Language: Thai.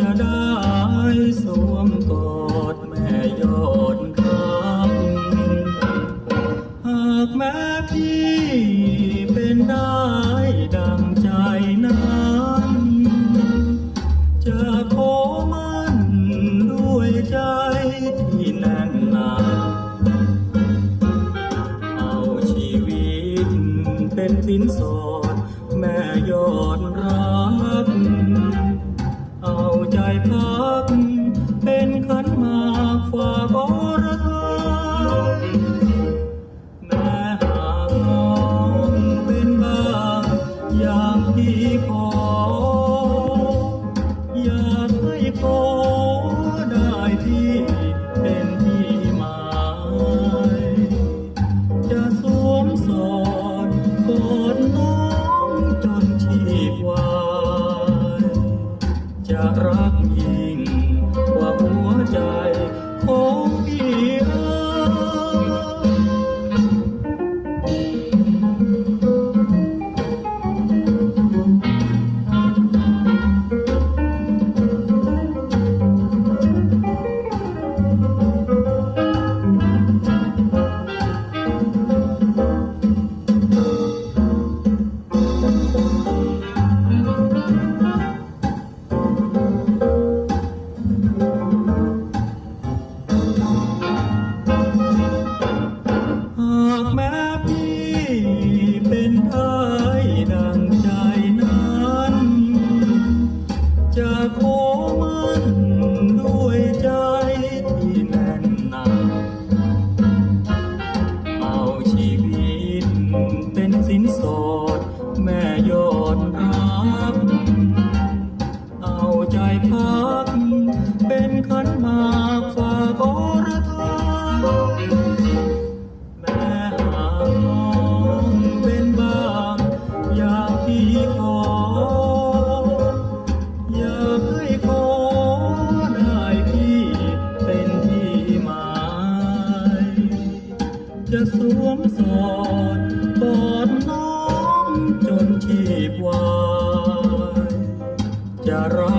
จะได้สวมกอดแม่ยอดครับหากแม้พี่เป็นได้ดังใจนั้นจะขอมันด้วยใจที่แน่นหนาเอาชีวิตเป็นสินสอดแม่ยอดรักเอา ใจพัก แม้พี่เป็นไทยดังใจนั้น จะขอมันด้วยใจที่แน่นหนาเอาชีวิตเป็นสินสอดแม่ยอดรักเอาใจพักเป็นขันมา จะสวมสอดกอดน้องจนชีพวายจะรัก